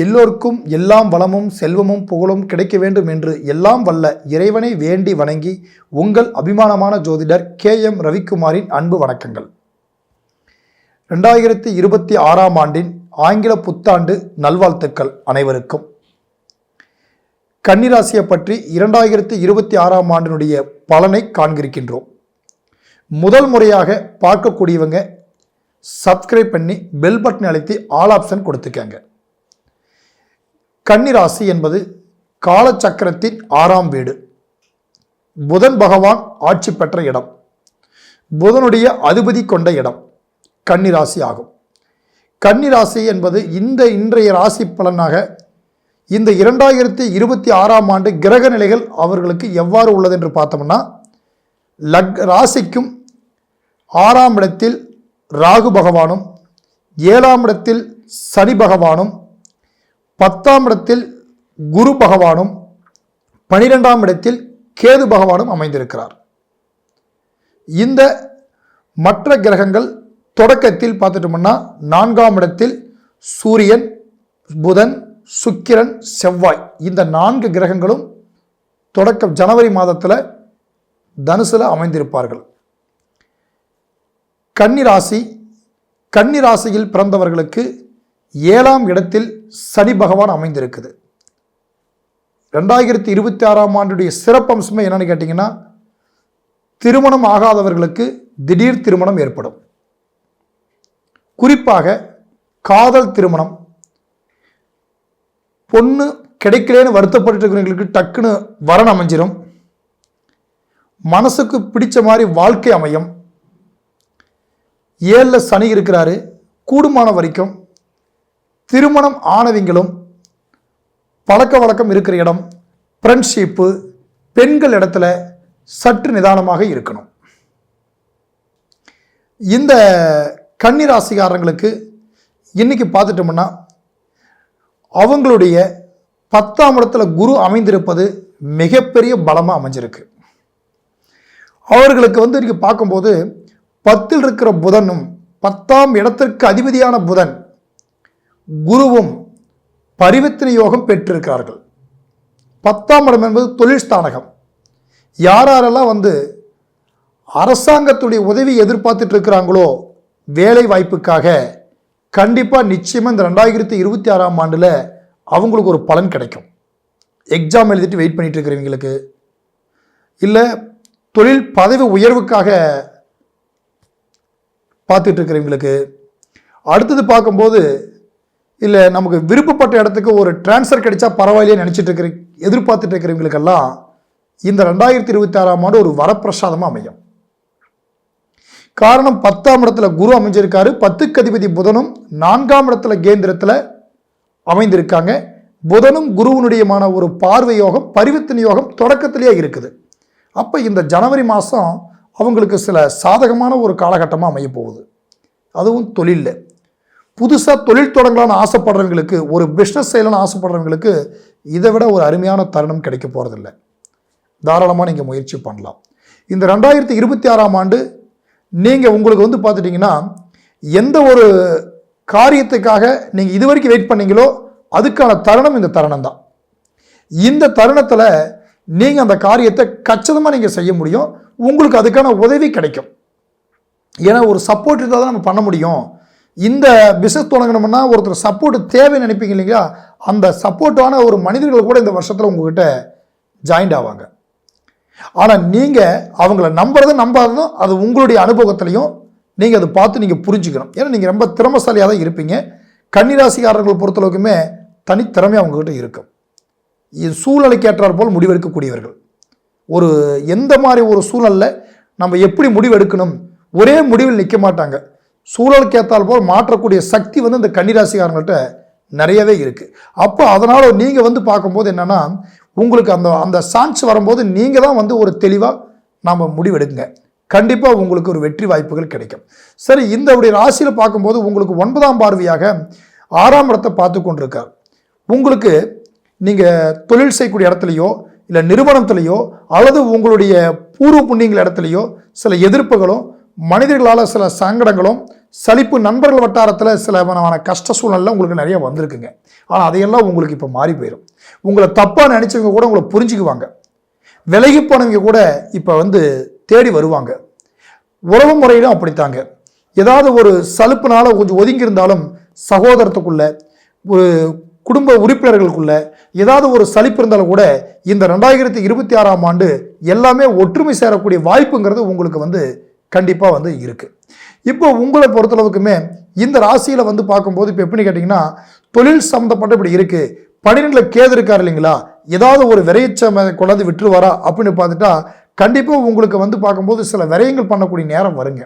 எல்லோருக்கும் எல்லாம் வளமும் செல்வமும் புகழும் கிடைக்க வேண்டும் என்று எல்லாம் வல்ல இறைவனை வேண்டி வணங்கி உங்கள் அபிமானமான ஜோதிடர் கே எம் ரவிக்குமாரின் அன்பு வணக்கங்கள். ரெண்டாயிரத்தி இருபத்தி ஆறாம் ஆண்டின் ஆங்கில புத்தாண்டு நல்வாழ்த்துக்கள் அனைவருக்கும். கன்னிராசியை பற்றி இரண்டாயிரத்தி இருபத்தி ஆறாம் ஆண்டினுடைய பலனை காண்கிருக்கின்றோம். முதல் முறையாக பார்க்கக்கூடியவங்க சப்ஸ்கிரைப் பண்ணி பெல் பட்டன் அழைத்து ஆல் ஆப்ஷன் கொடுத்துக்கங்க. கன்னிராசி என்பது காலச்சக்கரத்தின் ஆறாம் வீடு. புதன் பகவான் ஆட்சி பெற்ற இடம். புதனுடைய அதிபதி கொண்ட இடம் கன்னிராசி ஆகும். கன்னிராசி என்பது இந்த இன்றைய ராசி பலனாக இந்த இரண்டாயிரத்தி இருபத்தி ஆறாம் ஆண்டு கிரக நிலைகள் அவர்களுக்கு எவ்வாறு உள்ளது என்று பார்த்தோம்னா லக் ராசிக்கும் ஆறாம் இடத்தில் ராகு பகவானும் ஏழாம் இடத்தில் சனி பகவானும் பத்தாம் இடத்தில் குரு பகவானும் பனிரெண்டாம் இடத்தில் கேது பகவானும் அமைந்திருக்கிறார். இந்த மற்ற கிரகங்கள் தொடக்கத்தில் பார்த்துட்டோம்னா நான்காம் இடத்தில் சூரியன் புதன் சுக்கிரன் செவ்வாய் இந்த நான்கு கிரகங்களும் தொடக்க ஜனவரி மாதத்தில் தனுசில் அமைந்திருப்பார்கள். கன்னிராசி கன்னிராசியில் பிறந்தவர்களுக்கு ஏழாம் இடத்தில் சனி பகவான் அமைந்திருக்குது. ரெண்டாயிரத்தி இருபத்தி ஆறாம் ஆண்டுடைய சிறப்பம்சமே என்னென்னு கேட்டிங்கன்னா திருமணம் ஆகாதவர்களுக்கு திடீர் திருமணம் ஏற்படும். குறிப்பாக காதல் திருமணம் பொண்ணு கிடைக்கலேன்னு வருத்தப்பட்டு இருக்கிறவங்களுக்கு டக்குன்னு வரன் அமைஞ்சிடும் மனசுக்கு பிடிச்ச மாதிரி வாழ்க்கை அமையும். ஏழில் சனி இருக்கிறாரு கூடுமான வரைக்கும் திருமணம் ஆனவங்களும் பழக்க வழக்கம் இருக்கிற இடம் ஃப்ரெண்ட்ஷிப்பு பெண்கள் இடத்துல சற்று நிதானமாக இருக்கணும். இந்த கன்னிராசிக்காரங்களுக்கு இன்னைக்கு பார்த்துட்டோம்னா அவங்களுடைய பத்தாம் இடத்துல குரு அமைந்திருப்பது மிகப்பெரிய பலமாக அமைஞ்சிருக்கு. அவர்களுக்கு வந்து இன்றைக்கி பார்க்கும்போது பத்தில் இருக்கிற புதனும் பத்தாம் இடத்திற்கு அதிபதியான புதன் குருவும் பரிவர்த்தனை யோகம் பெற்றிருக்கிறார்கள். பத்தாம் இடம் என்பது தொழில் ஸ்தானகம். யார் யாரெல்லாம் வந்து அரசாங்கத்துடைய உதவி எதிர்பார்த்துட்டு இருக்கிறாங்களோ வேலை வாய்ப்புக்காக கண்டிப்பாக நிச்சயமாக இந்த ரெண்டாயிரத்தி இருபத்தி ஆறாம் ஆண்டில் அவங்களுக்கு ஒரு பலன் கிடைக்கும். எக்ஸாம் எழுதிட்டு வெயிட் பண்ணிகிட்டு இருக்கிறவங்களுக்கு. இல்லை தொழில் பதவி உயர்வுக்காக பார்த்துட்டு இருக்கிறவங்களுக்கு. அடுத்தது பார்க்கும்போது இல்லை நமக்கு விருப்பப்பட்ட இடத்துக்கு ஒரு டிரான்ஸ்ஃபர் கிடைச்சா பரவாயில்லையே நினச்சிட்டு இருக்கிற எதிர்பார்த்துட்டு இருக்கிறவங்களுக்கெல்லாம் இந்த ரெண்டாயிரத்தி இருபத்தி ஆறாம் ஆண்டு ஒரு வரப்பிரசாதமாக அமையும். காரணம் பத்தாம் இடத்துல குரு அமைஞ்சிருக்காரு பத்துக்கு அதிபதி புதனும் நான்காம் இடத்துல கேந்திரத்தில் அமைந்திருக்காங்க. புதனும் குருவனுடையமான ஒரு பார்வை யோகம் பரிவர்த்தனை யோகம் தொடக்கத்திலேயே இருக்குது. அப்போ இந்த ஜனவரி மாதம் அவங்களுக்கு சில சாதகமான ஒரு காலகட்டமாக அமைய போகுது. அதுவும் தொழிலில். புதுசாக தொழில் தொடங்கலாம்னு ஆசைப்படுறவங்களுக்கு ஒரு பிஸ்னஸ் செய்யலாம்னு ஆசைப்படுறவங்களுக்கு இதை விட ஒரு அருமையான தருணம் கிடைக்க போகிறதில்ல தாராளமாக நீங்கள் முயற்சி பண்ணலாம். இந்த ரெண்டாயிரத்தி இருபத்தி ஆறாம் ஆண்டு நீங்கள் உங்களுக்கு வந்து பார்த்துட்டிங்கன்னா எந்த ஒரு காரியத்துக்காக நீங்கள் இது வரைக்கும் வெயிட் பண்ணீங்களோ அதுக்கான தருணம் இந்த தருணம் தான் இந்த தருணத்தில் நீங்கள் அந்த காரியத்தை கச்சிதமாக நீங்கள் செய்ய முடியும். உங்களுக்கு அதுக்கான உதவி கிடைக்கும். ஏன்னா ஒரு சப்போர்ட் இருந்தால் தான் நம்ம பண்ண முடியும். இந்த பிஸ்னஸ் தொடங்கணும்னா ஒருத்தர் சப்போர்ட் தேவைன்னு நினைப்பீங்க இல்லைங்களா? அந்த சப்போர்ட்டான ஒரு மனிதர்கள் கூட இந்த வருஷத்தில் உங்ககிட்ட ஜாயிண்ட் ஆவாங்க. ஆனால் நீங்கள் அவங்கள நம்புறதும் நம்பாததும் அது உங்களுடைய அனுபவத்திலையும் நீங்கள் அதை பார்த்து நீங்கள் புரிஞ்சுக்கணும். ஏன்னா நீங்கள் ரொம்ப திறமசாலியாக தான் இருப்பீங்க. கன்னிராசிக்காரர்கள் பொறுத்தளவுக்குமே தனித்திறமை அவங்கக்கிட்ட இருக்கும். இது சூழ்நிலைக்கு ஏற்றாற் போல் முடிவெடுக்கக்கூடியவர்கள். ஒரு எந்த மாதிரி ஒரு சூழலில் நம்ம எப்படி முடிவெடுக்கணும்? ஒரே முடிவில் நிற்க மாட்டாங்க. சூழலுக்கு ஏற்றால் போல் மாற்றக்கூடிய சக்தி வந்து இந்த கன்னிராசிக்காரங்கள்ட்ட நிறையவே இருக்குது அப்போ அதனால் நீங்கள் வந்து பார்க்கும்போது என்னென்னா உங்களுக்கு அந்த அந்த சான்ஸ் வரும்போது நீங்கள் தான் வந்து ஒரு தெளிவாக நாம் முடிவெடுங்க. கண்டிப்பாக உங்களுக்கு ஒரு வெற்றி வாய்ப்புகள் கிடைக்கும். சரி இந்த அப்படி ராசியில் பார்க்கும்போது உங்களுக்கு ஒன்பதாம் பார்வையாக ஆறாம் இடத்தை பார்த்து கொண்டிருக்கார். உங்களுக்கு நீங்கள் தொழில் செய்யக்கூடிய இடத்துலையோ இல்லை நிறுவனத்துலேயோ அல்லது உங்களுடைய பூர்வ புண்ணியங்கள் இடத்துலையோ சில எதிர்ப்புகளும் மனிதர்களால் சில சங்கடங்களும் சலிப்பு நண்பர்கள் வட்டாரத்தில் சில விதமான கஷ்ட சூழ்நிலை உங்களுக்கு நிறைய வந்திருக்குங்க. ஆனால் அதையெல்லாம் உங்களுக்கு இப்போ மாறி போயிடும் உங்களை தப்பாக நினச்சவங்க கூட உங்களை புரிஞ்சுக்குவாங்க. விலகி போனவங்க கூட இப்போ வந்து தேடி வருவாங்க. உறவு முறையிலும் அப்படித்தாங்க. ஏதாவது ஒரு சலுப்புனால கொஞ்சம் ஒதுங்கி இருந்தாலும் சகோதரத்துக்குள்ள ஒரு குடும்ப உறுப்பினர்களுக்குள்ள ஏதாவது ஒரு சலிப்பு இருந்தாலும் கூட இந்த ரெண்டாயிரத்தி இருபத்தி ஆறாம் ஆண்டு எல்லாமே ஒற்றுமை சேரக்கூடிய வாய்ப்புங்கிறது உங்களுக்கு வந்து கண்டிப்பாக வந்து இருக்குது இப்போ உங்களை பொறுத்தளவுக்குமே இந்த ராசியில் வந்து பார்க்கும்போது இப்போ எப்படின்னு கேட்டிங்கன்னா தொழில் சம்மந்தப்பட்ட இப்படி இருக்குது பன்னிரெண்டில் கேது இருக்கார் இல்லைங்களா? ஏதாவது ஒரு விரையச்சமை கொண்டாந்து விட்டுருவாரா அப்படின்னு பார்த்துட்டா கண்டிப்பாக உங்களுக்கு வந்து பார்க்கும்போது சில விரயங்கள் பண்ணக்கூடிய நேரம் வருங்க.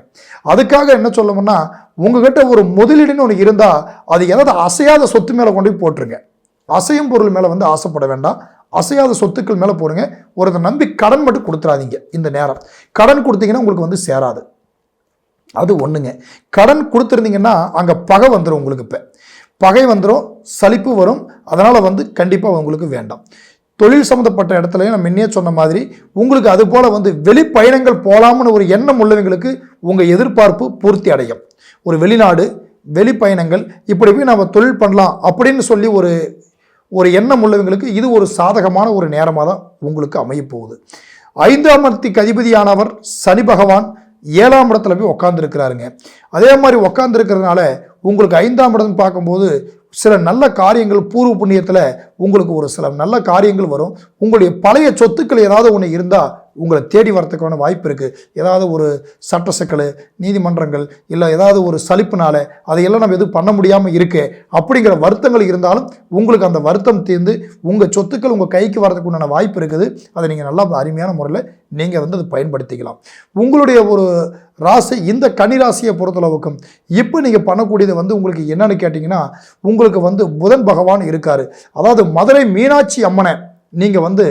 அதுக்காக என்ன சொல்லணும்னா உங்ககிட்ட ஒரு முதலீடுன்னு ஒன்று இருந்தால் அது ஏதாவது அசையாத சொத்து மேலே கொண்டு போய் போட்டுருங்க. அசையும் பொருள் மேலே வந்து ஆசைப்பட வேண்டாம். அசையாத சொத்துக்கள் மேலே போடுங்க. ஒருத்தர் நம்பி கடன் மட்டும் கொடுத்துறாதீங்க இந்த நேரம். கடன் கொடுத்தீங்கன்னா உங்களுக்கு வந்து சேராது. அது ஒன்றுங்க கடன் கொடுத்துருந்தீங்கன்னா அங்கே பகை வந்துடும் உங்களுக்கு இப்போ. பகை வந்துடும் சலிப்பு வரும். அதனால் வந்து கண்டிப்பாக உங்களுக்கு வேண்டாம். தொழில் சம்மந்தப்பட்ட இடத்துலையும் நான் முன்னே சொன்ன மாதிரி உங்களுக்கு அது போல் வந்து வெளிப்பயணங்கள் போகலாம்னு ஒரு எண்ணம் உள்ளவங்களுக்கு உங்கள் எதிர்பார்ப்பு பூர்த்தி அடையும். ஒரு வெளிநாடு வெளிப்பயணங்கள் இப்படி போய் நம்ம தொழில் பண்ணலாம் அப்படின்னு சொல்லி ஒரு ஒரு எண்ணம் உள்ளவங்களுக்கு இது ஒரு சாதகமான ஒரு நேரமாக தான் உங்களுக்கு அமையப்போகுது. ஐந்தாம் இடத்துக்கு அதிபதியானவர் சனி பகவான் ஏழாம் இடத்துல போய் உக்காந்துருக்கிறாருங்க. அதே மாதிரி உக்காந்துருக்கிறதுனால உங்களுக்கு ஐந்தாம் இடம் பார்க்கும்போது சில நல்ல காரியங்கள் பூர்வ புண்ணியத்தில் உங்களுக்கு ஒரு சில நல்ல காரியங்கள் வரும். உங்களுடைய பழைய சொத்துக்கள் ஏதாவது ஒன்று இருந்தால் உங்களை தேடி வரத்துக்கான வாய்ப்பு இருக்குது ஏதாவது ஒரு சட்ட சிக்கல் நீதிமன்றங்கள் இல்லை ஏதாவது ஒரு சலிப்புனால அதையெல்லாம் நம்ம எதுவும் பண்ண முடியாமல் இருக்கு அப்படிங்கிற வருத்தங்கள் இருந்தாலும் உங்களுக்கு அந்த வருத்தம் தீர்ந்து உங்கள் சொத்துக்கள் உங்கள் கைக்கு வரதுக்கு உண்டான வாய்ப்பு இருக்குது. அதை நீங்கள் நல்லா அருமையான முறையில் நீங்கள் வந்து அதை பயன்படுத்திக்கலாம். உங்களுடைய ஒரு ராசி இந்த கனி ராசியை பொறுத்தளவுக்கும் இப்போ நீங்கள் பண்ணக்கூடியது வந்து உங்களுக்கு என்னன்னு கேட்டிங்கன்னா உங்களுக்கு வந்து புதன் பகவான் இருக்கார். அதாவது மதுரை மீனாட்சி அம்மனை நீங்கள் வந்து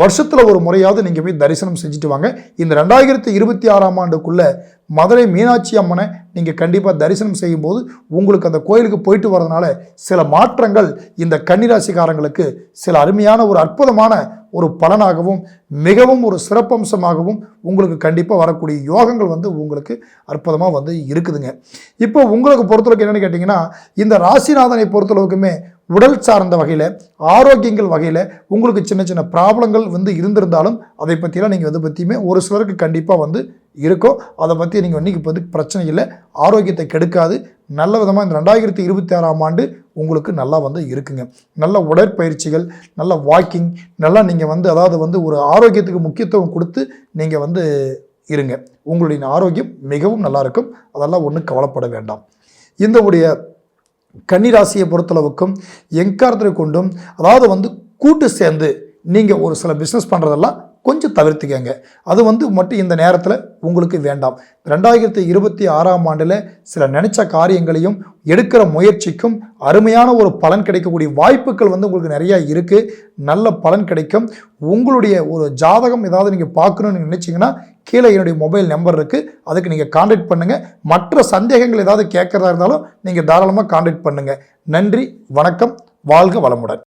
வருஷத்தில் ஒரு முறையாவது நீங்கள் போய் தரிசனம் செஞ்சுட்டு வாங்க. இந்த ரெண்டாயிரத்தி இருபத்தி ஆறாம் ஆண்டுக்குள்ளே மதுரை மீனாட்சி அம்மனை நீங்கள் கண்டிப்பாக தரிசனம் செய்யும்போது உங்களுக்கு அந்த கோயிலுக்கு போயிட்டு வரதுனால சில மாற்றங்கள் இந்த கன்னிராசிக்காரங்களுக்கு சில அருமையான ஒரு அற்புதமான ஒரு பலனாகவும் மிகவும் ஒரு சிறப்பம்சமாகவும் உங்களுக்கு கண்டிப்பாக வரக்கூடிய யோகங்கள் வந்து உங்களுக்கு அற்புதமாக வந்து இருக்குதுங்க. இப்போ உங்களுக்கு பொறுத்தளவுக்கு என்னென்னு கேட்டிங்கன்னா இந்த ராசிநாதனை பொறுத்தளவுக்குமே உடல் சார்ந்த வகையில் ஆரோக்கியங்கள் வகையில் உங்களுக்கு சின்ன சின்ன ப்ராப்ளங்கள் வந்து இருந்திருந்தாலும் அதை பற்றிலாம் நீங்கள் வந்து பற்றியுமே ஒரு சிலருக்கு கண்டிப்பாக வந்து இருக்கும். அதை பற்றி நீங்கள் இன்றைக்கி வந்து பிரச்சனை இல்லை. ஆரோக்கியத்தை கெடுக்காது. நல்ல விதமாக இந்த ரெண்டாயிரத்தி இருபத்தி ஆறாம் ஆண்டு உங்களுக்கு நல்லா வந்து இருக்குங்க. நல்ல உடற்பயிற்சிகள் நல்ல வாக்கிங் நல்லா நீங்கள் வந்து அதாவது வந்து ஒரு ஆரோக்கியத்துக்கு முக்கியத்துவம் கொடுத்து நீங்கள் வந்து இருங்க. உங்களுடைய ஆரோக்கியம் மிகவும் நல்லா இருக்கும். அதெல்லாம் ஒன்றும் கவலைப்பட வேண்டாம். இந்த உடைய கன்னிராசியை பொறுத்தளவுக்கும் எங்காரத்தை கொண்டும் அதாவது வந்து கூட்டு சேர்ந்து நீங்கள் ஒரு சில பிஸ்னஸ் பண்ணுறதெல்லாம் கொஞ்சம் தவிர்த்துக்கங்க. அது வந்து மட்டும் இந்த நேரத்தில் உங்களுக்கு வேண்டாம். ரெண்டாயிரத்தி இருபத்தி ஆறாம் ஆண்டில் சில நினைச்ச காரியங்களையும் எடுக்கிற முயற்சிக்கும் அருமையான ஒரு பலன் கிடைக்கக்கூடிய வாய்ப்புகள் வந்து உங்களுக்கு நிறையா இருக்குது நல்ல பலன் கிடைக்கும். உங்களுடைய ஒரு ஜாதகம் ஏதாவது நீங்கள் பார்க்கணுன்னு நினச்சிங்கன்னா கீழே என்னுடைய மொபைல் நம்பர் இருக்குது அதுக்கு நீங்கள் காண்டாக்ட் பண்ணுங்கள் மற்ற சந்தேகங்கள் ஏதாவது கேட்குறதா இருந்தாலும் நீங்கள் தாராளமாக காண்டாக்ட் பண்ணுங்கள் நன்றி வணக்கம். வாழ்க வளமுடன்.